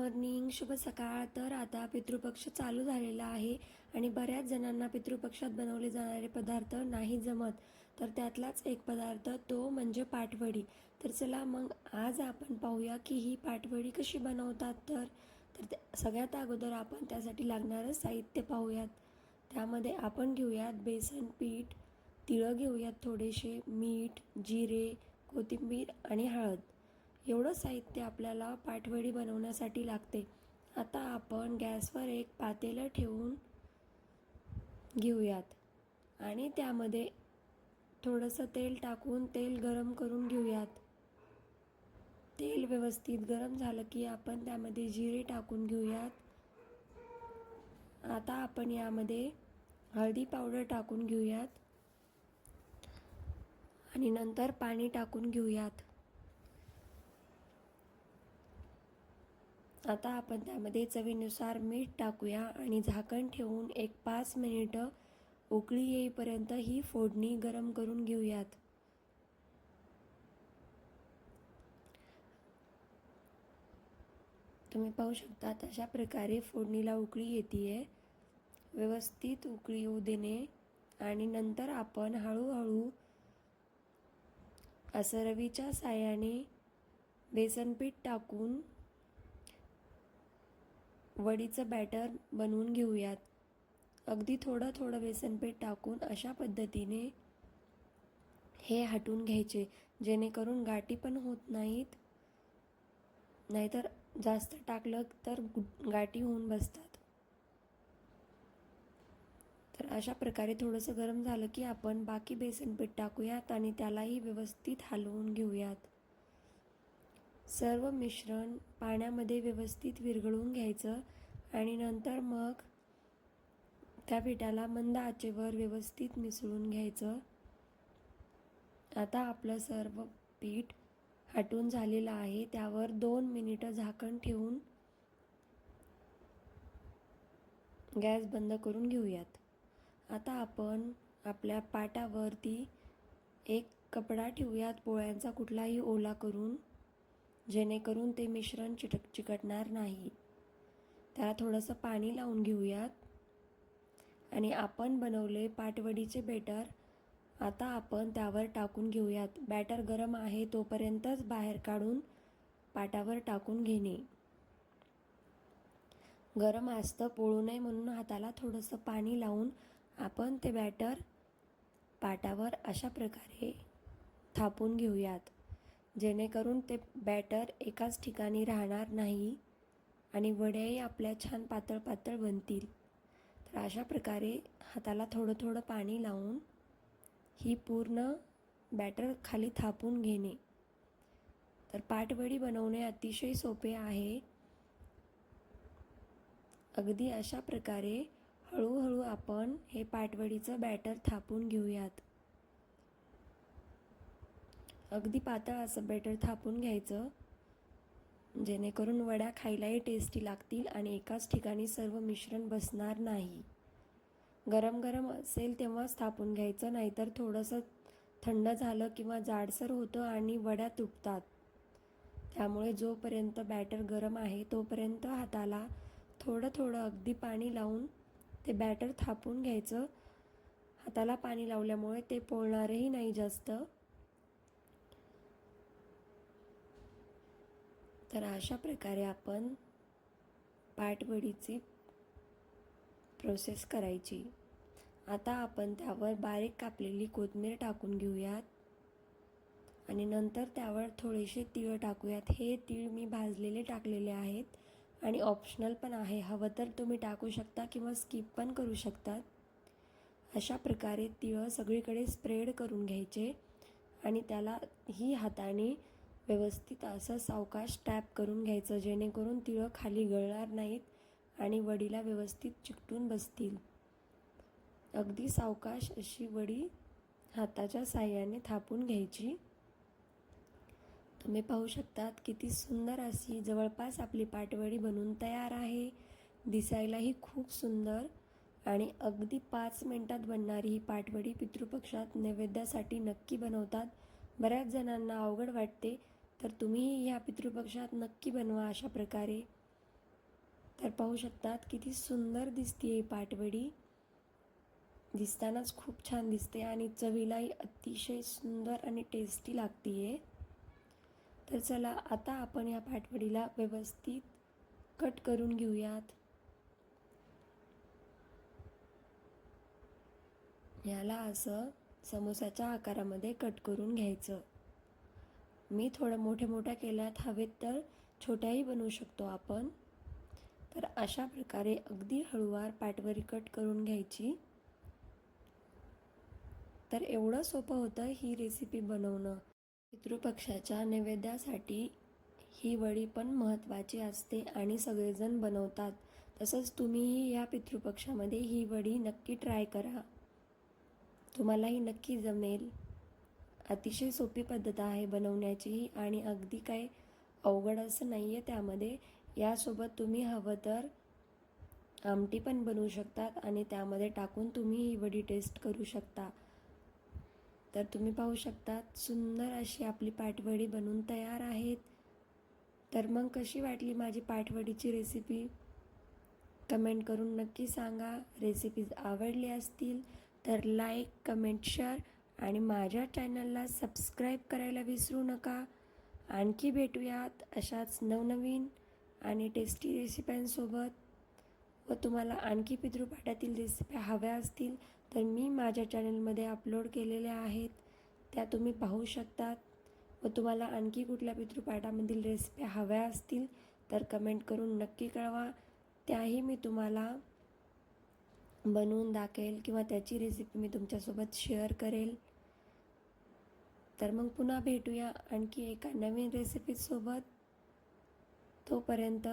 Morning शुभ सकाळ. तर आता पितृपक्ष चालू झालेला आहे आणि बऱ्याच जणांना पितृपक्षात बनवले जाणारे पदार्थ नाही जमत. तर त्यातलाच एक पदार्थ तो म्हणजे पाटवडी. तर चला मग आज आपण पाहूया की ही पाटवडी कशी बनवतात. तर तर सगळ्यात अगोदर आपण त्यासाठी लागणारं साहित्य पाहूयात. त्यामध्ये आपण घेऊयात बेसन पीठ तिळं घेऊयात थोडेसे मीठ जिरे कोथिंबीर आणि हळद. एवढं साहित्य आपल्याला पाटवडी बनवण्यासाठी लागते. आता आपण गॅसवर एक पातेलं ठेवून घेऊयात आणि त्यामध्ये थोडंसं तेल टाकून तेल गरम करून घेऊयात. तेल व्यवस्थित गरम झालं की आपण त्यामध्ये जिरे टाकून घेऊयात. आता आपण यामध्ये हळदी पावडर टाकून घेऊयात. आणि नंतर पाणी टाकून घेऊयात. आता आपण त्यामध्ये चवीनुसार मीठ टाकूया आणि झाकण ठेवून एक पाच मिनिटं उकळी येईपर्यंत ही फोडणी गरम करून घेऊयात. तुम्ही पाहू शकता तशा प्रकारे फोडणीला उकळी येते व्यवस्थित उकळी येऊ देणे आणि नंतर आपण हळूहळू असं रवीच्या साह्याने बेसनपीठ टाकून वडीचं बॅटर बनवून घेऊयात. अगदी थोडं थोडं बेसनपीठ टाकून अशा पद्धतीने हे हटून घ्यायचे जेणेकरून गाठी पण होत नाहीत. नाहीतर जास्त टाकलं तर गाठी होऊन बसतात. तर अशा प्रकारे थोडंसं गरम झालं की आपण बाकी बेसनपीठ टाकूयात आणि त्यालाही व्यवस्थित हलवून घेऊयात. सर्व मिश्रण पाण्यामध्ये व्यवस्थित विरघळून घ्यायचं आणि नंतर मग त्या पिठाला मंद आचेवर व्यवस्थित मिसळून घ्यायचं. आता आपलं सर्व पीठ हटून झालेलं आहे. त्यावर दोन मिनिटं झाकण ठेवून गॅस बंद करून घेऊयात. आता आपण आपल्या पाटावरती एक कपडा ठेवूयात. पोळ्यांचा कुठलाही ओला करून जेणेकरून ते मिश्रण चिटक चिकटणार नाही. त्याला थोडंसं पाणी लावून घेऊयात. आणि आपण बनवले पाटवडीचे बेटर आता आपण त्यावर टाकून घेऊयात. बॅटर गरम आहे तोपर्यंतच बाहेर काढून पाटावर टाकून घेणे. गरम असतं पोळू नये म्हणून हाताला थोडंसं पाणी लावून आपण ते बॅटर पाटावर अशा प्रकारे थापून घेऊयात. जेणेकरून ते बॅटर एकाच ठिकाणी राहणार नाही आणि वड्याही आपल्या छान पातळ पातळ बनतील. तर अशा प्रकारे हाताला थोडं थोडं पाणी लावून ही पूर्ण बॅटर खाली थापून घेणे. तर पाटवडी बनवणे अतिशय सोपे आहे. अगदी अशा प्रकारे हळूहळू आपण हे पाटवडीचं बॅटर थापून घेऊयात. अगदी पातळ असं बेटर थापून घ्यायचं. जेणेकरून वड्या खायलाही टेस्टी लागतील आणि एकाच ठिकाणी सर्व मिश्रण बसणार नाही. गरम गरम असेल तेव्हाच थापून घ्यायचं नाहीतर थोडंसं थंड झालं किंवा जाडसर होतं आणि वड्या तुटतात. त्यामुळे जोपर्यंत बॅटर गरम आहे तोपर्यंत हाताला थोडं थोडं अगदी पाणी लावून ते बॅटर थापून घ्यायचं. हाताला पाणी लावल्यामुळे ते पोळणारही नाही जास्त. तर अशा प्रकारे आपण पाटवडीची प्रोसेस करायची. आता आपण त्यावर बारीक कापलेली कोथिंबीर टाकून घेऊयात. आणि नंतर त्यावर थोडेसे तीळ टाकूयात. हे तीळ मी भाजलेले टाकलेले आहेत. आणि ऑप्शनल पण आहे. हवं तर तुम्ही टाकू शकता किंवा स्किप पण करू शकतात अशा प्रकारे तिळं सगळीकडे स्प्रेड करून घ्यायचे. आणि त्याला ही हाताने व्यवस्थित असं सावकाश टॅप करून घ्यायचं जेणेकरून तिळं खाली गळणार नाहीत आणि वडीला व्यवस्थित चिकटून बसतील. अगदी सावकाश अशी वडी हाताच्या साह्याने थापून घ्यायची. तुम्ही पाहू शकतात किती सुंदर अशी जवळपास आपली पाटवडी बनून तयार आहे. दिसायलाही खूप सुंदर आणि अगदी पाच मिनटात बनणारी ही पाटवडी पितृपक्षात नैवेद्यासाठी नक्की बनवतात. बऱ्याच जणांना अवघड वाटते तर तुम्हीही ह्या पितृपक्षात नक्की बनवा अशा प्रकारे. तर पाहू शकतात किती सुंदर दिसते ही पाटवडी. दिसतानाच खूप छान दिसते आणि चवीलाही अतिशय सुंदर आणि टेस्टी लागते आहे तर चला आता आपण या पाटवडीला व्यवस्थित कट करून घेऊयात. याला असं समोसाच्या आकारामध्ये कट करून घ्यायचं. मी थोडं मोठ्या मोठ्या केल्यात हवेत तर छोट्याही बनवू शकतो आपण. तर अशा प्रकारे अगदी हळूवार पाटवरी कट करून घ्यायची. तर एवढं सोपं होतं ही रेसिपी बनवणं. पितृपक्षाच्या नैवेद्यासाठी ही वडी पण महत्त्वाची असते आणि सगळेजण बनवतात. तसंच तुम्हीही या पितृपक्षामध्ये ही वडी नक्की ट्राय करा. तुम्हालाही नक्की जमेल. अतिशय सोपी पद्धत आहे बनवण्याची आणि अगदी काय अवघड असं नाही आहे त्यामध्ये. यासोबत तुम्ही हवं तर आमटी पण बनवू शकतात आणि त्यामध्ये टाकून तुम्ही ही वडी टेस्ट करू शकता. तर तुम्ही पाहू शकतात सुंदर अशी आपली पाटवडी बनवून तयार आहेत. तर मग कशी वाटली माझी पाटवडीची रेसिपी कमेंट करून नक्की सांगा. रेसिपीज आवडली असतील तर लाईक कमेंट शेअर आणि माझ्या चॅनलला सबस्क्राईब करायला विसरू नका. आणखी भेटूयात अशाच नवनवीन आणि टेस्टी रेसिप्यांसोबत व तुम्हाला आणखी पितृपाठातील रेसिप्या हव्या असतील तर मी माझ्या चॅनलमध्ये अपलोड केलेल्या आहेत. त्या तुम्ही पाहू शकतात. व तुम्हाला आणखी कुठल्या पितृपाठामधील रेसिप्या हव्या असतील तर कमेंट करून नक्की कळवा. त्याही मी तुम्हाला बनवून दाखेल किंवा त्याची रेसिपी मी तुमच्यासोबत शेअर करेल. तर मग पुन्हा भेटूया आणखी एका नवीन रेसिपीसोबत तोपर्यंत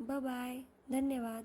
ब बाय धन्यवाद.